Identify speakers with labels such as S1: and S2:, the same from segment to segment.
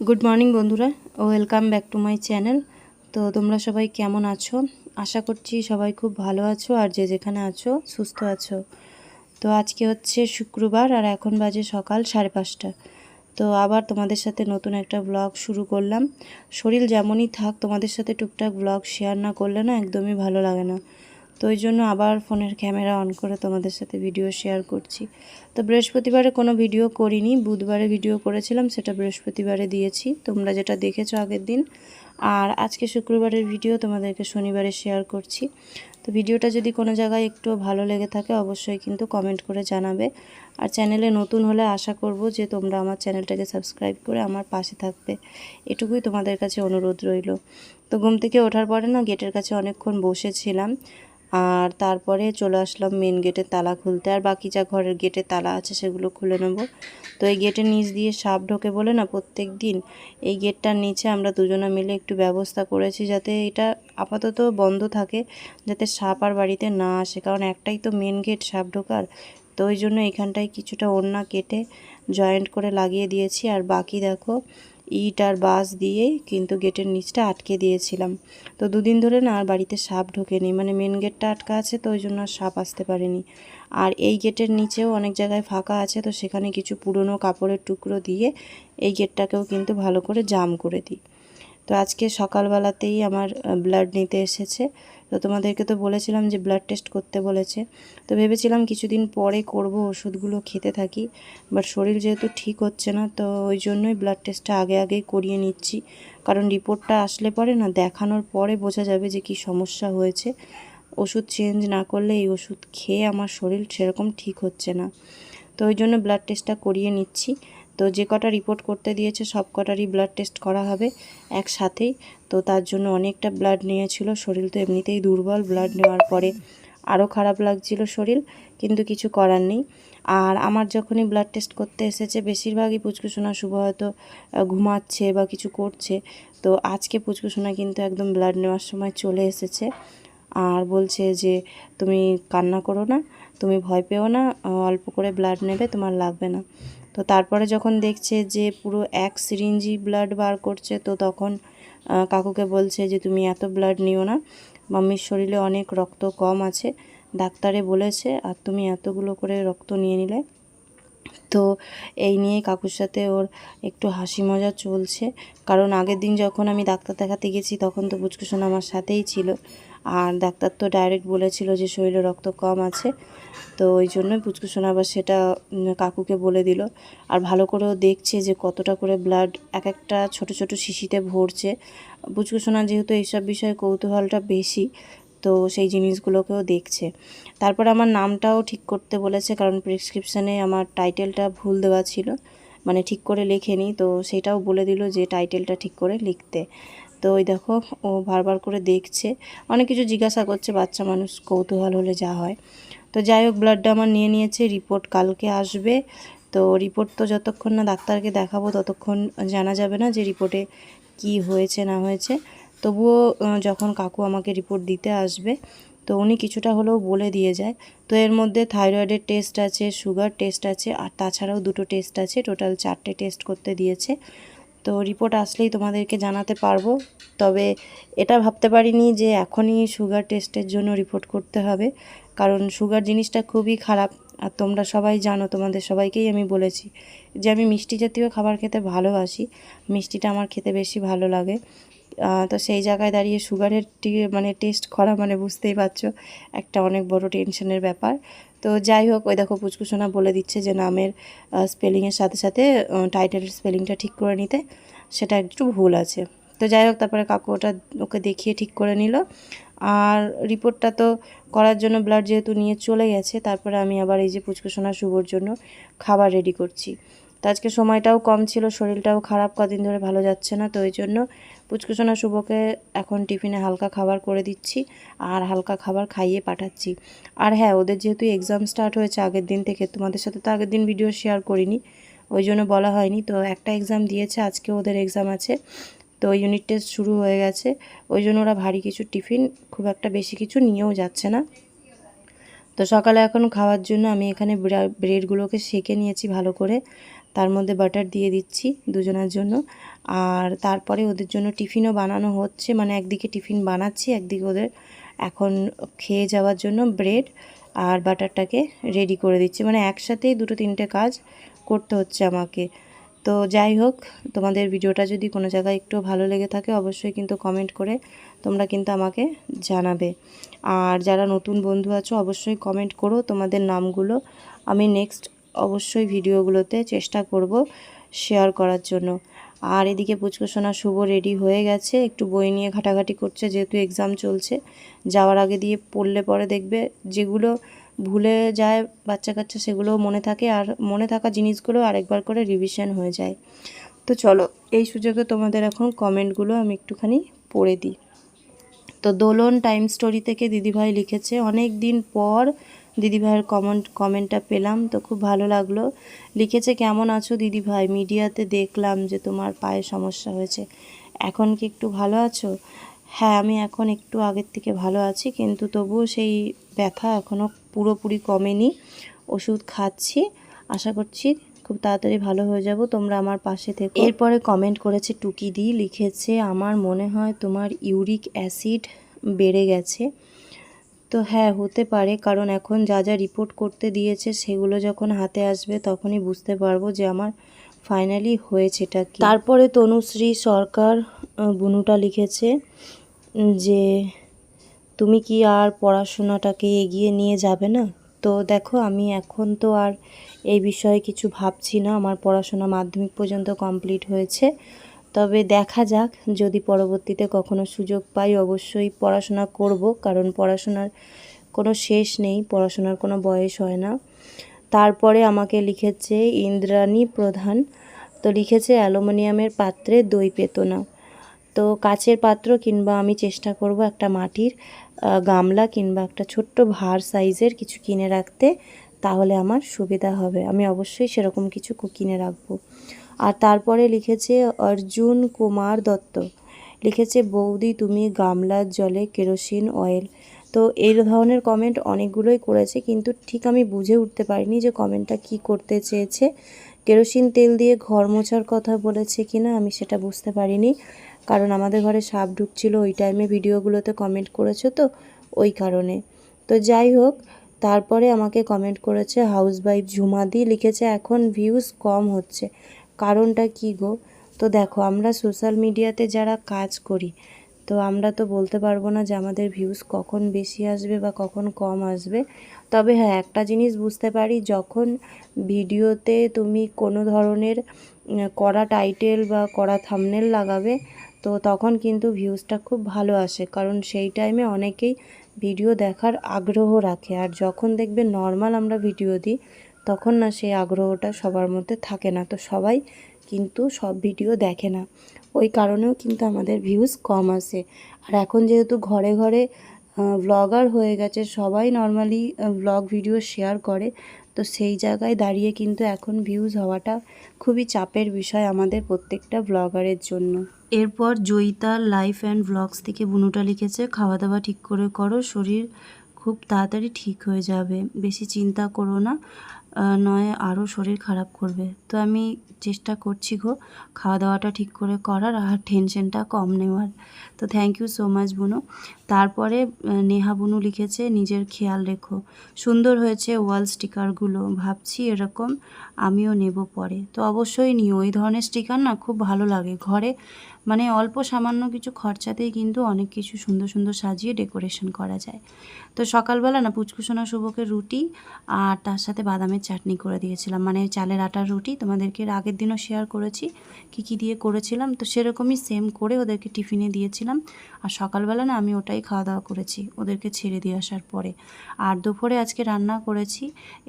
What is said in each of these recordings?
S1: Good morning বন্ধুরা। Welcome back to my channel তো তোমরা সবাই কেমন আছো? আশা করছি সবাই খুব ভালো আছো আর যে যেখানে আছো, সুস্থ আছো। তো আজকে হচ্ছে শুক্রবার আর এখন বাজে সকাল সাড়ে পাঁচটা। তো আবার তোমাদের সাথে নতুন একটা ব্লগ শুরু করলাম। শরীর যেমনই থাক, তোমাদের সাথে টুকটাক ব্লগ শেয়ার না করলে না একদমই ভালো লাগে না। তো ওই জন্য আবার ফোনের ক্যামেরা অন করে তোমাদের সাথে ভিডিও শেয়ার করছি। তো বৃহস্পতিবারে কোনো ভিডিও করিনি, বুধবারে ভিডিও করেছিলাম, সেটা বৃহস্পতিবারে দিয়েছি। তোমরা যেটা দেখেছ আগের দিন। আর আজকে শুক্রবারের ভিডিও তোমাদেরকে শনিবারে শেয়ার করছি। তো ভিডিওটা যদি কোনো জায়গায় একটু ভালো লেগে থাকে, অবশ্যই কিন্তু কমেন্ট করে জানাবে। আর চ্যানেলে নতুন হলে আশা করব যে তোমরা আমার চ্যানেলটাকে সাবস্ক্রাইব করে আমার পাশে থাকবে। এটুকুই তোমাদের কাছে অনুরোধ রইল। তো ঘুম থেকে ওঠার পরে না গেটের কাছে অনেকক্ষণ বসেছিলাম। আর তারপরে চলে আসলাম মেন গেটের তালা খুলতে। আর বাকি যা ঘরের গেটের তালা আছে সেগুলো খুলে নেব। তো এই গেটের নিচ দিয়ে সাপ ঢোকে বলে না প্রত্যেক দিন, এই গেটটার নিচে আমরা দুজনে মিলে একটু ব্যবস্থা করেছি যাতে এটা আপাতত বন্ধ থাকে, যাতে সাপ আর বাড়িতে না আসে। কারণ একটাই তো মেন গেট সাপ ঢোকার। তো ওই জন্য এখানটায় কিছুটা ওড়না কেটে জয়েন্ট করে লাগিয়ে দিয়েছি। আর বাকি দেখো ইট আর বাঁশ দিয়ে কিন্তু গেটের নিচটা আটকে দিয়েছিলাম। তো দুদিন ধরে না আর বাড়িতে সাপ ঢোকেনি। মানে মেন গেটটা আটকা আছে, তো ওই জন্য আর সাপ আসতে পারেনি। আর এই গেটের নিচেও অনেক জায়গায় ফাঁকা আছে, তো সেখানে কিছু পুরনো কাপড়ের টুকরো দিয়ে এই গেটটাকেও কিন্তু ভালো করে জাম করে দিই। তো আজকে সকালবেলাতেই আমার ব্লাড নিতে এসেছে। তো তোমাদেরকে তো বলেছিলাম যে ব্লাড টেস্ট করতে বলেছে। তো ভেবেছিলাম কিছুদিন পরে করব, ওষুধগুলো খেতে থাকি। বাট শরীর যেহেতু ঠিক হচ্ছে না, তো ওই জন্যই ব্লাড টেস্টটা আগে আগেই করিয়ে নিচ্ছি। কারণ রিপোর্টটা আসলে পরে না, দেখানোর পরে বোঝা যাবে যে কি সমস্যা হয়েছে। ওষুধ চেঞ্জ না করলে এই ওষুধ খেয়ে আমার শরীর সেরকম ঠিক হচ্ছে না। তো ওই জন্য ব্লাড টেস্টটা করিয়ে নিচ্ছি। তো যে কটা রিপোর্ট করতে দিয়েছে, সব কটারই ব্লাড টেস্ট করা হবে একসাথেই। তো তার জন্য অনেকটা ব্লাড নিয়েছিল শরীর তো এমনিতেই দুর্বল ব্লাড নেওয়ার পরে আরও খারাপ লাগছিল শরীর, কিন্তু কিছু করার নেই। আর আমার যখনই ব্লাড টেস্ট করতে এসেছে, বেশিরভাগই পুচকুসোনা শুভ হয়তো ঘুমাচ্ছে বা কিছু করছে। তো আজকে পুচকুসোনা কিন্তু একদম ব্লাড নেওয়ার সময় চলে এসেছে। আর বলছে যে, তুমি কান্না করো না, তুমি ভয় পেও না অল্প করে ব্লাড নেবে, তোমার লাগবে না। তো তারপরে যখন দেখছে যে পুরো এক সিরিঞ্জি ব্লাড বার করছে, তো তখন কাকুকে বলছে যে, তুমি এত ব্লাড নিও না। মাম্মির শরীরে অনেক রক্ত কম আছে। ডাক্তারে বলেছে, আর তুমি এতগুলো করে রক্ত নিয়ে নিলে তো এই নিয়ে কাকুর সাথে ওর একটু হাসি মজা চলছে। কারণ আগের দিন যখন আমি ডাক্তার দেখাতে গেছি, তখন তো পুচকুসোন আমার সাথেই ছিল। আর ডাক্তার তো ডাইরেক্ট বলেছিল যে শরীরে রক্ত কম আছে। তো ওই জন্যই পুচকুসোনা আবার সেটা কাকুকে বলে দিল। আর ভালো করেও দেখছে যে কতটা করে ব্লাড এক একটা ছোট ছোট শিশিতে ভরছে। পুচকুসোনা যেহেতু এইসব বিষয়ে কৌতূহলটা বেশি তো সেই জিনিসগুলোকেও দেখছে। তারপর আমার নামটাও ঠিক করতে বলেছে, কারণ প্রেসক্রিপশানে আমার টাইটেলটা ভুল দেওয়া ছিল। মানে ঠিক করে লেখেনি, তো সেটাও বলে দিল যে টাইটেলটা ঠিক করে লিখতে। তো ওই দেখো, ও বারবার করে দেখছে। অনেক কিছু জিজ্ঞাসা করছে, বাচ্চা মানুষ কৌতূহল হলে যা হয়। তো যাই হোক ব্লাডটা আমার নিয়ে নিয়েছে রিপোর্ট কালকে আসবে। তো রিপোর্ট তো যতক্ষণ না ডাক্তারকে দেখাবো, ততক্ষণ জানা যাবে না যে রিপোর্টে কি হয়েছে, না হয়েছে। তবুও যখন কাকু আমাকে রিপোর্ট দিতে আসবে, তো উনি কিছুটা হলেও বলে দিয়ে যায়। তো এর মধ্যে থাইরয়েডের টেস্ট আছে সুগার টেস্ট আছে, আর তাছাড়াও দুটো টেস্ট আছে টোটাল চারটে টেস্ট করতে দিয়েছে। তো রিপোর্ট আসলেই তোমাদেরকে জানাতে পারব, তবে এটা ভাবতে পারিনি যে এখনই সুগার টেস্টের জন্য রিপোর্ট করতে হবে, কারণ সুগার জিনিসটা খুবই খারাপ। আর তোমরা সবাই জানো, তোমাদের সবাইকেই আমি বলেছি যে আমি মিষ্টি জাতীয় খাবার খেতে ভালোবাসি, মিষ্টিটা আমার খেতে বেশি ভালো লাগে। তো সেই জায়গায় দাঁড়িয়ে সুগারের মানে টেস্ট করা মানে বুঝতেই পারছ, একটা অনেক বড় টেনশনের ব্যাপার। তো যাই হোক, ওই দেখো পুচকুসোনা বলে দিচ্ছে যে নামের স্পেলিংয়ের সাথে সাথে টাইটেলের স্পেলিংটা ঠিক করে নিতে, সেটা একটু ভুল আছে। তো যাই হোক, তারপরে কাকু ওটা ওকে দেখিয়ে ঠিক করে নিল। আর রিপোর্টটা তো করার জন্য ব্লাড যেহেতু নিয়ে চলে গেছে, তারপরে আমি আবার এই যে পুচকুসোনা শুভর জন্য খাবার রেডি করছি। তো আজকে সময়টাও কম ছিল, শরীরটাও খারাপ, কদিন ধরে ভালো যাচ্ছে না, তো ওই জন্য পুচকুচোনা শুভকে এখন টিফিনে হালকা খাবার করে দিচ্ছি আর হালকা খাবার খাইয়ে পাঠাচ্ছি। আর হ্যাঁ ওদের যেহেতু এক্সাম স্টার্ট হয়েছে আগের দিন থেকে, তোমাদের সাথে তো আগের দিন ভিডিও শেয়ার করিনি, ওই জন্য বলা হয়নি। তো একটা এক্সাম দিয়েছে, আজকে ওদের এক্সাম আছে, তো ইউনিট টেস্ট শুরু হয়ে গেছে, ওই জন্য ওরা ভারী কিছু টিফিন, খুব একটা বেশি কিছু নিয়েও যাচ্ছে না। তো সকালে এখন খাওয়ার জন্য আমি এখানে ব্রেডগুলোকে সেকে নিয়েছি ভালো করে তার মধ্যে বাটার দিয়ে দিচ্ছি দুজনের জন্য। আর তারপরে ওদের জন্য টিফিনও বানানো হচ্ছে। মানে একদিকে টিফিন বানাচ্ছি, একদিকে ওদের এখন খেয়ে যাওয়ার জন্য ব্রেড আর বাটারটাকে রেডি করে দিচ্ছি। মানে একসাথেই দুটো তিনটে কাজ করতে হচ্ছে আমাকে। তো যাই হোক, তোমাদের ভিডিওটা যদি কোনো জায়গায় একটু ভালো লেগে থাকে, অবশ্যই কিন্তু কমেন্ট করে তোমরা কিন্তু আমাকে জানাবে। আর যারা নতুন বন্ধু আছো, অবশ্যই কমেন্ট করো। তোমাদের নামগুলো আমি নেক্সট অবশ্যই ভিডিওগুলোতে চেষ্টা করব শেয়ার করার জন্য। আর এদিকে পুচকুসোনা শুভ রেডি হয়ে গেছে। একটু বই নিয়ে ঘাটাঘাটি করছে, যেহেতু এক্সাম চলছে। যাওয়ার আগে দিয়ে পড়লে পরে দেখবে যেগুলো ভুলে যায় বাচ্চা কাচ্চা সেগুলোও মনে থাকে আর মনে থাকা জিনিসগুলো আরেকবার করে রিভিশন হয়ে যায়। তো চলো, এই সুযোগে তোমাদের এখন কমেন্টগুলো আমি একটুখানি পড়ে দিই। তো দোলন টাইম স্টোরি থেকে দিদিভাই লিখেছে অনেক দিন পর দিদিভাইয়ের কমেন্ট কমেন্টটা পেলাম, তো খুব ভালো লাগল। লিখেছে, কেমন আছো দিদিভাই? মিডিয়াতে দেখলাম যে তোমার পায়ে সমস্যা হয়েছে। এখন কি একটু ভালো আছো? হ্যাঁ আমি এখন একটু আগের থেকে ভালো আছি, কিন্তু তবুও সেই ব্যথা এখনও পুরোপুরি কমেনি। ওষুধ খাচ্ছি, আশা করছি খুব তাড়াতাড়ি ভালো হয়ে যাব। তোমরা আমার পাশে থেকে। এরপরে কমেন্ট করেছে টুকি দি, লিখেছে, আমার মনে হয় তোমার ইউরিক অ্যাসিড বেড়ে গেছে। তো হ্যাঁ হতে পারে। কারণ এখন যা যা রিপোর্ট করতে দিয়েছে, সেগুলো যখন হাতে আসবে, তখনই বুঝতে পারব যে আমার ফাইনালি হয়েছেটা কি। তারপরে তনুশ্রী সরকার বুনুটা লিখেছে যে, তুমি কি আর পড়াশোনাটাকে এগিয়ে নিয়ে যাবে না? তো দেখো, আমি এখন তো আর এই বিষয়ে কিছু ভাবছি না। আমার পড়াশোনা মাধ্যমিক পর্যন্ত কমপ্লিট হয়েছে। তবে দেখা যাক, যদি পরবর্তীতে কখনো সুযোগ পাই অবশ্যই পড়াশোনা করব, কারণ পড়াশোনার কোনো শেষ নেই, পড়াশোনার কোনো বয়স হয় না। তারপরে আমাকে লিখেছে ইন্দ্রাণী প্রধান। তো লিখেছে, অ্যালুমিনিয়ামের পাত্রে দই পেত না। তো কাচের পাত্র কিংবা আমি চেষ্টা করব একটা মাটির গামলা কিংবা একটা ছোট্ট ভার সাইজের কিছু কিনে রাখতে, তাহলে আমার সুবিধা হবে। আমি অবশ্যই সেরকম কিছু কিনে রাখব। আর তারপরে লিখেছে অর্জুন কুমার দত্ত। লিখেছে, বৌদি, তুমি গামলার জলে কেরোসিন অয়েল। তো এই ধরনের কমেন্ট অনেকগুলোই করেছে, কিন্তু ঠিক আমি বুঝে উঠতে পারিনি যে কমেন্টটা কি করতে চেয়েছে। কেরোসিন তেল দিয়ে ঘর মোছার কথা বলেছে কি না আমি সেটা বুঝতে পারিনি। কারণ আমাদের ঘরে সাপ ঢুকছিল, ওই টাইমে ভিডিওগুলোতে কমেন্ট করেছে তো, ওই কারণে। তো যাই হোক, তারপরে আমাকে কমেন্ট করেছে হাউস ওয়াইফ ঝুমাদি লিখেছে, এখন ভিউজ কম হচ্ছে। কারণটা কি গো? তো দেখো, আমরা সোশ্যাল মিডিয়াতে যারা কাজ করি, তো আমরা তো বলতে পারব না যে আমাদের ভিউজ কখন বেশি আসবে বা কখন কম আসবে। তবে হ্যাঁ একটা জিনিস বুঝতে পারি, যখন ভিডিওতে তুমি কোনো ধরনের কড়া টাইটেল বা কড়া থামনেল লাগাবে, তো তখন কিন্তু ভিউজটা খুব ভালো আসে। কারণ সেই টাইমে অনেকেই ভিডিও দেখার আগ্রহ রাখে। আর যখন দেখবে নর্মাল আমরা ভিডিও দিই তখন না সেই আগ্রহটা সবার মধ্যে থাকে না। তো সবাই কিন্তু সব ভিডিও দেখে না। ওই কারণেও কিন্তু আমাদের ভিউজ কম আসে। আর এখন যেহেতু ঘরে ঘরে ব্লগার হয়ে গেছে, সবাই নর্মালি ব্লগ ভিডিও শেয়ার করে। তো সেই জায়গায় দাঁড়িয়ে কিন্তু এখন ভিউজ হওয়াটা খুবই চাপের বিষয় আমাদের প্রত্যেকটা ব্লগারের জন্য। এরপর জয়িতা লাইফ অ্যান্ড ব্লগস থেকে বুনুটা লিখেছে খাওয়া দাওয়া ঠিক করে করো, শরীর খুব তাড়াতাড়ি ঠিক হয়ে যাবে। বেশি চিন্তা করো না। নয়, আরও শরীর খারাপ করবে। তো আমি চেষ্টা করছি গো খাওয়া দাওয়াটা ঠিক করে করার আর টেনশনটা কম নেওয়ার। তো থ্যাংক ইউ সো মাচ বুনু। তারপরে নেহা বুনু লিখেছে, নিজের খেয়াল রেখো। সুন্দর হয়েছে ওয়াল স্টিকারগুলো ভাবছি এরকম আমিও নেব পরে। তো অবশ্যই নিও। ওই ধরনের স্টিকার না খুব ভালো লাগে। ঘরে মানে অল্প সামান্য কিছু খরচাতেই কিন্তু অনেক কিছু সুন্দর সুন্দর সাজিয়ে ডেকোরেশন করা যায়। তো সকালবেলা না পুচকুসোনা শুভকে রুটি আর তার সাথে বাদামের চাটনি করে দিয়েছিলাম। মানে চালের আটার রুটি তোমাদেরকে আগের দিনও শেয়ার করেছি, কি কি দিয়ে করেছিলাম, তো সেরকমই সেম করে ওদেরকে টিফিনে দিয়েছিলাম। আর সকালবেলা না আমি ওটাই খাওয়া দাওয়া করেছি, ওদেরকে ছেড়ে দিয়ে আসার পরে। আর দুপুরে আজকে রান্না করেছি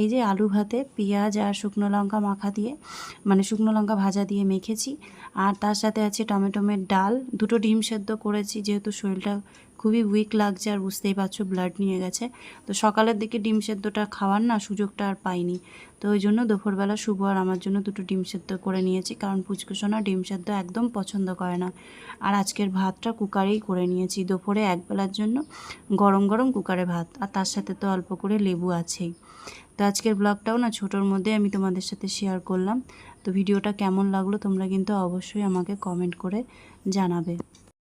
S1: এই যে আলু ভাতে, পেঁয়াজ আর শুকনো লঙ্কা মাখা দিয়ে মানে শুকনো লঙ্কা ভাজা দিয়ে মেখেছি। আর তার সাথে আছে ডাল দুটো ডিম সেদ্ধ করেছি যেহেতু শরীরটা খুবই উইক লাগছে আর বুঝতেই পারছ ব্লাড নিয়ে গেছে। তো সকালের দিকে ডিম সেদ্ধটা খাওয়ার না সুযোগটা আর পাইনি। তো ওই জন্য দুপুরবেলা শুভ আর আমার জন্য দুটো ডিম সেদ্ধ করে নিয়েছি, কারণ পুচকুসোনা ডিম সেদ্ধ একদম পছন্দ করে না। আর আজকের ভাতটা কুকারেই করে নিয়েছি, দুপুরে একবেলার জন্য গরম গরম কুকারে ভাত, আর তার সাথে তো অল্প করে লেবু আছেই। তো আজকের ব্লগটাও না ছোটোর মধ্যে আমি তোমাদের সাথে শেয়ার করলাম। তো ভিডিওটা কেমন লাগল তোমরা কিন্তু অবশ্যই আমাকে কমেন্ট করে জানাবে।